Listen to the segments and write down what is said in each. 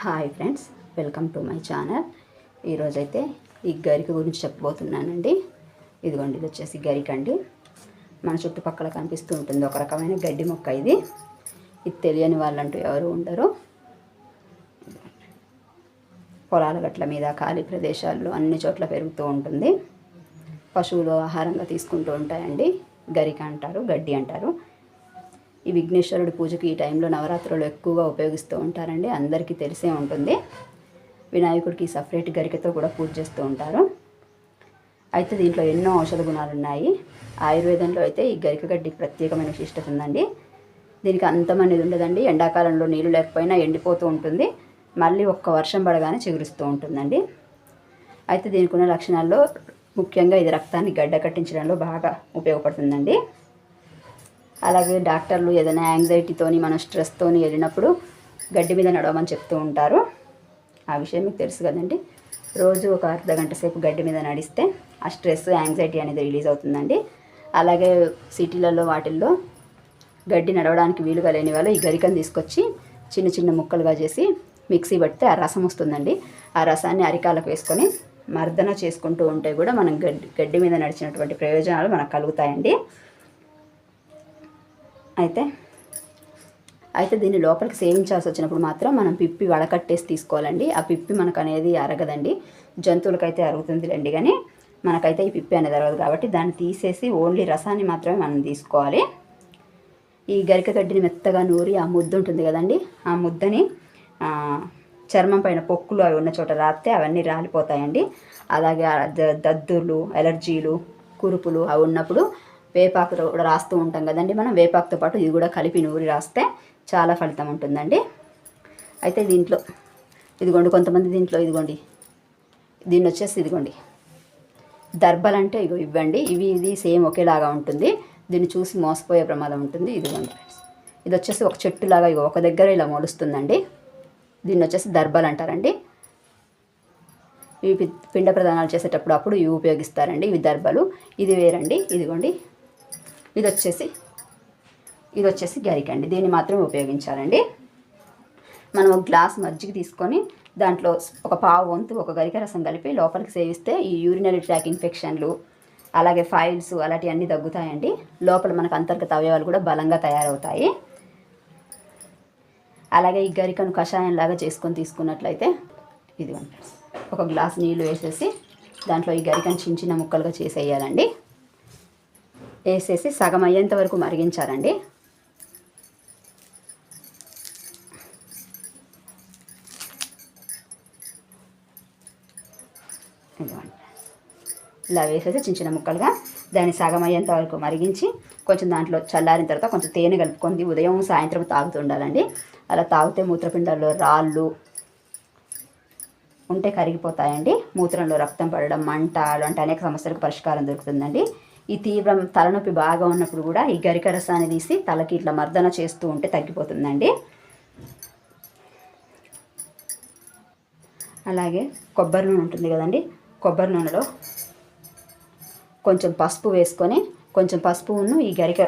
Hi friends welcome to my channel. ఈరోజైతే ఈ గరిక గురించి చెప్పబోతున్నానండి. ఇదిగోండి ఇది వచ్చేసి గరిక అండి. మన చుట్టుపక్కల కనిపిస్తూ ఉంటుంది. ఒక రకమైన గడ్డి మొక్క ఇది. ఇది తెలియని వాళ్ళంటూ ఎవరు ఉండరు. పొలాల గట్ల మీద ఖాళీ ప్రదేశాల్లో అన్ని చోట్ల పెరుగుతూ ఉంటుంది. పశువులు ఆహారంగా తీసుకుంటూ ఉంటాయండి. గరిక అంటారు గడ్డి అంటారు. ఈ విఘ్నేశ్వరుడి పూజకి ఈ టైంలో నవరాత్రులు ఎక్కువగా ఉపయోగిస్తూ ఉంటారండి. అందరికీ తెలిసే ఉంటుంది. వినాయకుడికి సపరేట్ గరికతో కూడా పూజ చేస్తూ ఉంటారు. అయితే దీంట్లో ఎన్నో ఔషధ గుణాలు ఉన్నాయి. ఆయుర్వేదంలో అయితే ఈ గరిక గడ్డి ప్రత్యేకమైన విశిష్టత ఉందండి. దీనికి అంతం అనేది ఉండదండి. ఎండాకాలంలో నీళ్ళు లేకపోయినా ఎండిపోతూ ఉంటుంది. మళ్ళీ ఒక్క వర్షం పడగానే చిగురుస్తూ ఉంటుందండి. అయితే దీనికి ఉన్న లక్షణాల్లో ముఖ్యంగా ఇది రక్తాన్ని గడ్డ కట్టించడంలో బాగా ఉపయోగపడుతుందండి. అలాగే డాక్టర్లు ఏదైనా యాంగ్జైటీతోని మన స్ట్రెస్తోని వెళ్ళినప్పుడు గడ్డి మీద నడవమని చెప్తూ ఉంటారు. ఆ విషయం మీకు తెలుసు కదండి. రోజు ఒక అర్ధ గంట సేపు గడ్డి మీద నడిస్తే ఆ స్ట్రెస్ యాంగ్జైటీ అనేది రిలీజ్ అవుతుందండి. అలాగే సిటీలలో వాటిల్లో గడ్డి నడవడానికి వీలుగా లేని వాళ్ళు ఈ గరికను తీసుకొచ్చి చిన్న చిన్న ముక్కలుగా చేసి మిక్సీ పడితే ఆ రసం వస్తుందండి. ఆ రసాన్ని అరికాలకు వేసుకొని మర్దన చేసుకుంటూ ఉంటే కూడా మనం గడ్డి గడ్డి మీద నడిచినటువంటి ప్రయోజనాలు మనకు కలుగుతాయండి. అయితే అయితే దీన్ని లోపలికి సేవించాల్సి వచ్చినప్పుడు మాత్రం మనం పిప్పి వడకట్టేసి తీసుకోవాలండి. ఆ పిప్పి మనకు అనేది అరగదండి. జంతువులకైతే అరుగుతుందిలేండి కానీ మనకైతే ఈ పిప్పి అనేది అరగదు కాబట్టి దాన్ని తీసేసి ఓన్లీ రసాన్ని మాత్రమే మనం తీసుకోవాలి. ఈ గరిక గడ్డిని మెత్తగా నూరి ఆ ముద్ద ఉంటుంది కదండి ఆ ముద్దని చర్మం పైన పొక్కులు అవి ఉన్న చోట రాస్తే అవన్నీ రాలిపోతాయండి. అలాగే ద- దద్దుర్లు ఎలర్జీలు కురుపులు అవి ఉన్నప్పుడు వేపాకు కూడా రాస్తూ ఉంటాం కదండి మనం. వేపాకుతో పాటు ఇది కూడా కలిపి నూరి రాస్తే చాలా ఫలితం ఉంటుందండి. అయితే దీంట్లో ఇదిగోండి కొంతమంది దీంట్లో ఇదిగోండి దీన్ని వచ్చేసి ఇదిగోండి దర్బలు అంటే ఇగో ఇవ్వండి. ఇవి ఇది సేమ్ ఒకేలాగా ఉంటుంది. దీన్ని చూసి మోసపోయే ప్రమాదం ఉంటుంది. ఇదిగోండి ఫ్రెండ్స్. ఇది వచ్చేసి ఒక చెట్టులాగా ఇగో ఒక దగ్గర ఇలా మొలుస్తుందండి. దీన్ని వచ్చేసి దర్బలు అంటారండి. ఇవి పిండ ప్రదానాలు చేసేటప్పుడు అప్పుడు ఇవి ఉపయోగిస్తారండి ఇవి దర్బలు ఇది వేరండి ఇదిగోండి. ఇది వచ్చేసి ఇది వచ్చేసి గరిక అండి. దీన్ని మాత్రమే ఉపయోగించాలండి. మనం ఒక గ్లాస్ మజ్జిగ తీసుకొని దాంట్లో ఒక పావు వంతు ఒక గరిక రసం కలిపి లోపలికి సేవిస్తే ఈ యూరినరీ ట్రాక్ ఇన్ఫెక్షన్లు అలాగే ఫైల్స్ అలాంటివన్నీ తగ్గుతాయండి. లోపల మనకు అంతర్గత అవయవాలు కూడా బలంగా తయారవుతాయి. అలాగే ఈ గరికను కషాయం లాగా చేసుకొని తీసుకున్నట్లయితే ఇది ఒక గ్లాస్ నీళ్ళు వేసేసి దాంట్లో ఈ గరికను చిన్న చిన్న ముక్కలుగా చేసేయాలండి. వేసేసి సగం అయ్యేంత వరకు మరిగించాలండి. ఇదిగోండి. ఇలా వేసేసి చిన్న చిన్న ముక్కలుగా దాన్ని సగం అయ్యేంత వరకు మరిగించి కొంచెం దాంట్లో చల్లారిన తర్వాత కొంచెం తేనె కలుపుకొని ఉదయం సాయంత్రం తాగుతూ ఉండాలండి. అలా తాగితే మూత్రపిండాల్లో రాళ్ళు ఉంటే కరిగిపోతాయండి. మూత్రంలో రక్తం పడడం మంట అలాంటి అనేక సమస్యలకు పరిష్కారం దొరుకుతుందండి. ఈ తీవ్రం తలనొప్పి బాగా ఉన్నప్పుడు కూడా ఈ గరిక రసాన్ని తీసి తలకి ఇట్లా మర్దన చేస్తూ ఉంటే తగ్గిపోతుందండి. అలాగే కొబ్బరి నూనె ఉంటుంది కదండి కొబ్బరి నూనెలో కొంచెం పసుపు వేసుకొని కొంచెం పసుపును ఈ గరిక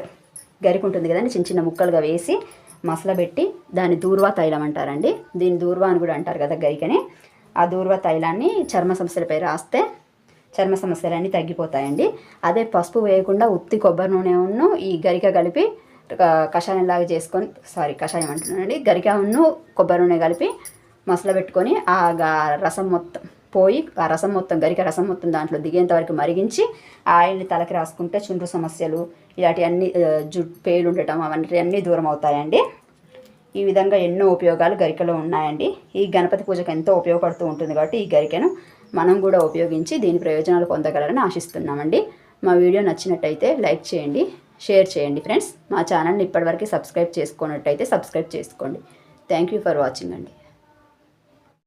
గరిక ఉంటుంది కదండి చిన్న చిన్న ముక్కలుగా వేసి మసలబెట్టి దాన్ని దూర్వా తైలం అంటారండి. దీన్ని దూర్వా అని కూడా అంటారు కదా గరికని. ఆ దూర్వా తైలాన్ని చర్మ సమస్యలపై రాస్తే చర్మ సమస్యలన్నీ తగ్గిపోతాయండి. అదే పసుపు వేయకుండా ఉత్తి కొబ్బరి నూనె ఉన్ను ఈ గరిక కలిపి కషాయం లాగా చేసుకొని సారీ కషాయం అంటున్నానండి గరిక ఉన్ను కొబ్బరి నూనె కలిపి మసల పెట్టుకొని ఆ రసం మొత్తం పోయి ఆ రసం మొత్తం గరిక రసం మొత్తం దాంట్లో దిగేంత వరకు మరిగించి ఆయిల్ని తలకి రాసుకుంటే చుండ్రు సమస్యలు ఇలాంటి అన్ని జుట్ పేలు ఉండటం అవన్నీ అన్నీ దూరం అవుతాయండి. ఈ విధంగా ఎన్నో ఉపయోగాలు గరికలో ఉన్నాయండి. ఈ గణపతి పూజకు ఎంతో ఉపయోగపడుతూ ఉంటుంది కాబట్టి ఈ గరికను మనం కూడా ఉపయోగించి దీని ప్రయోజనాలు పొందగలరని ఆశిస్తున్నామండి. మా వీడియో నచ్చినట్టయితే లైక్ చేయండి షేర్ చేయండి ఫ్రెండ్స్. మా ఛానల్ని ఇప్పటివరకు సబ్స్క్రైబ్ చేసుకున్నట్టయితే సబ్స్క్రైబ్ చేసుకోండి. థ్యాంక్ యూ ఫర్ వాచింగ్ అండి.